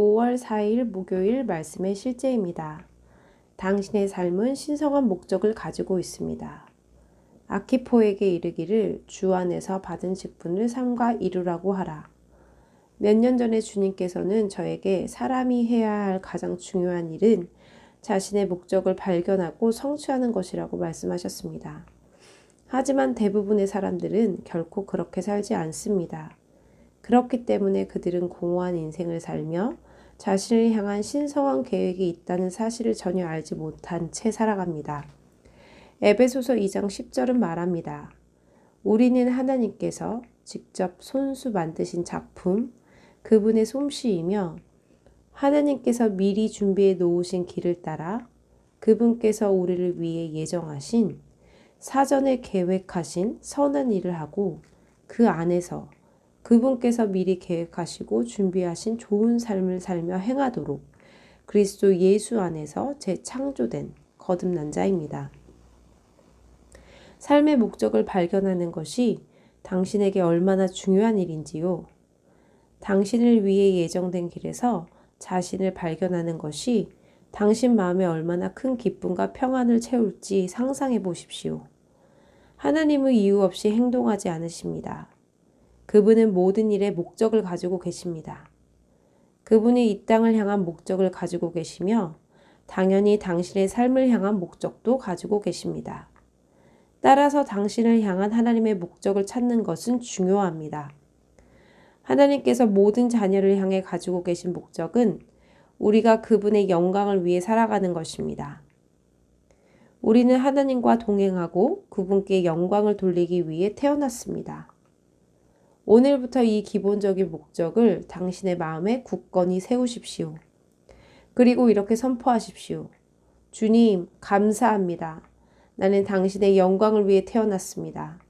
5월 4일 목요일 말씀의 실제입니다. 당신의 삶은 신성한 목적을 가지고 있습니다. 아키포에게 이르기를 주 안에서 받은 직분을 삼가 이루라고 하라. 몇 년 전에 주님께서는 저에게 사람이 해야 할 가장 중요한 일은 자신의 목적을 발견하고 성취하는 것이라고 말씀하셨습니다. 하지만 대부분의 사람들은 결코 그렇게 살지 않습니다. 그렇기 때문에 그들은 공허한 인생을 살며 자신을 향한 신성한 계획이 있다는 사실을 전혀 알지 못한 채 살아갑니다. 에베소서 2장 10절은 말합니다. 우리는 하나님께서 직접 손수 만드신 작품, 그분의 솜씨이며 하나님께서 미리 준비해 놓으신 길을 따라 그분께서 우리를 위해 예정하신 사전에 계획하신 선한 일을 하고 그 안에서 그분께서 미리 계획하시고 준비하신 좋은 삶을 살며 행하도록 그리스도 예수 안에서 재창조된 거듭난 자입니다. 삶의 목적을 발견하는 것이 당신에게 얼마나 중요한 일인지요. 당신을 위해 예정된 길에서 자신을 발견하는 것이 당신 마음에 얼마나 큰 기쁨과 평안을 채울지 상상해 보십시오. 하나님은 이유 없이 행동하지 않으십니다. 그분은 모든 일에 목적을 가지고 계십니다. 그분이 이 땅을 향한 목적을 가지고 계시며 당연히 당신의 삶을 향한 목적도 가지고 계십니다. 따라서 당신을 향한 하나님의 목적을 찾는 것은 중요합니다. 하나님께서 모든 자녀를 향해 가지고 계신 목적은 우리가 그분의 영광을 위해 살아가는 것입니다. 우리는 하나님과 동행하고 그분께 영광을 돌리기 위해 태어났습니다. 오늘부터 이 기본적인 목적을 당신의 마음에 굳건히 세우십시오. 그리고 이렇게 선포하십시오. 주님, 감사합니다. 나는 당신의 영광을 위해 태어났습니다.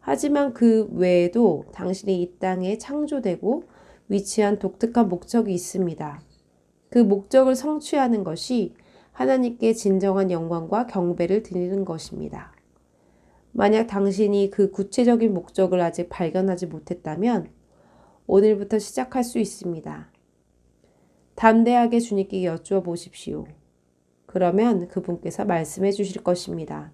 하지만 그 외에도 당신이 이 땅에 창조되고 위치한 독특한 목적이 있습니다. 그 목적을 성취하는 것이 하나님께 진정한 영광과 경배를 드리는 것입니다. 만약 당신이 그 구체적인 목적을 아직 발견하지 못했다면 오늘부터 시작할 수 있습니다. 담대하게 주님께 여쭈어 보십시오. 그러면 그분께서 말씀해 주실 것입니다.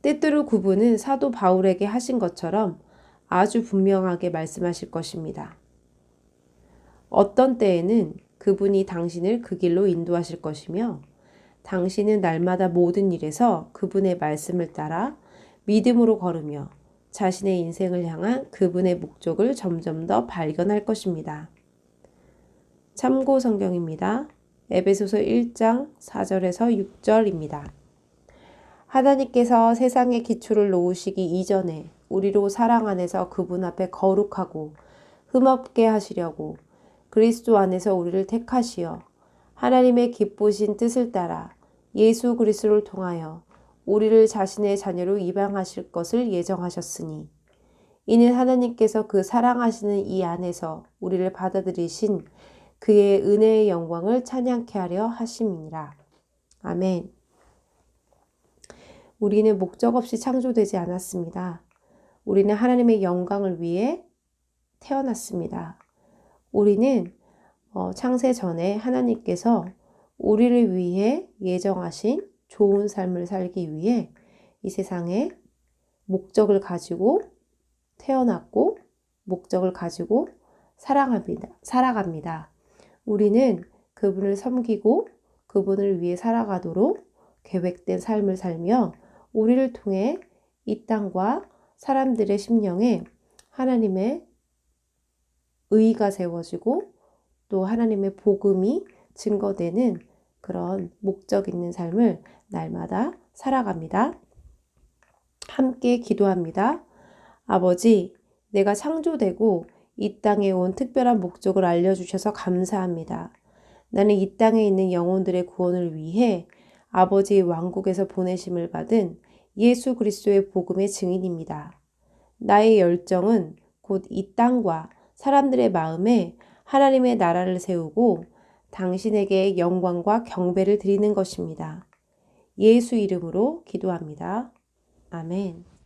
때때로 그분은 사도 바울에게 하신 것처럼 아주 분명하게 말씀하실 것입니다. 어떤 때에는 그분이 당신을 그 길로 인도하실 것이며 당신은 날마다 모든 일에서 그분의 말씀을 따라 믿음으로 걸으며 자신의 인생을 향한 그분의 목적을 점점 더 발견할 것입니다. 참고 성경입니다. 에베소서 1장 4절에서 6절입니다. 하나님께서 세상의 기초를 놓으시기 이전에 우리로 사랑 안에서 그분 앞에 거룩하고 흠없게 하시려고 그리스도 안에서 우리를 택하시어 하나님의 기쁘신 뜻을 따라 예수 그리스도를 통하여 우리를 자신의 자녀로 입양하실 것을 예정하셨으니 이는 하나님께서 그 사랑하시는 이 안에서 우리를 받아들이신 그의 은혜의 영광을 찬양케 하려 하심이니라. 아멘. 우리는 목적 없이 창조되지 않았습니다. 우리는 하나님의 영광을 위해 태어났습니다. 우리는 어, 창세 전에 하나님께서 우리를 위해 예정하신 좋은 삶을 살기 위해 이 세상에 목적을 가지고 태어났고 목적을 가지고 사랑합니다. 살아갑니다. 우리는 그분을 섬기고 그분을 위해 살아가도록 계획된 삶을 살며 우리를 통해 이 땅과 사람들의 심령에 하나님의 의가 세워지고 또 하나님의 복음이 증거되는 그런 목적 있는 삶을 날마다 살아갑니다. 함께 기도합니다. 아버지, 내가 창조되고 이 땅에 온 특별한 목적을 알려주셔서 감사합니다. 나는 이 땅에 있는 영혼들의 구원을 위해 아버지의 왕국에서 보내심을 받은 예수 그리스도의 복음의 증인입니다. 나의 열정은 곧 이 땅과 사람들의 마음에 하나님의 나라를 세우고 당신에게 영광과 경배를 드리는 것입니다. 예수 이름으로 기도합니다. 아멘.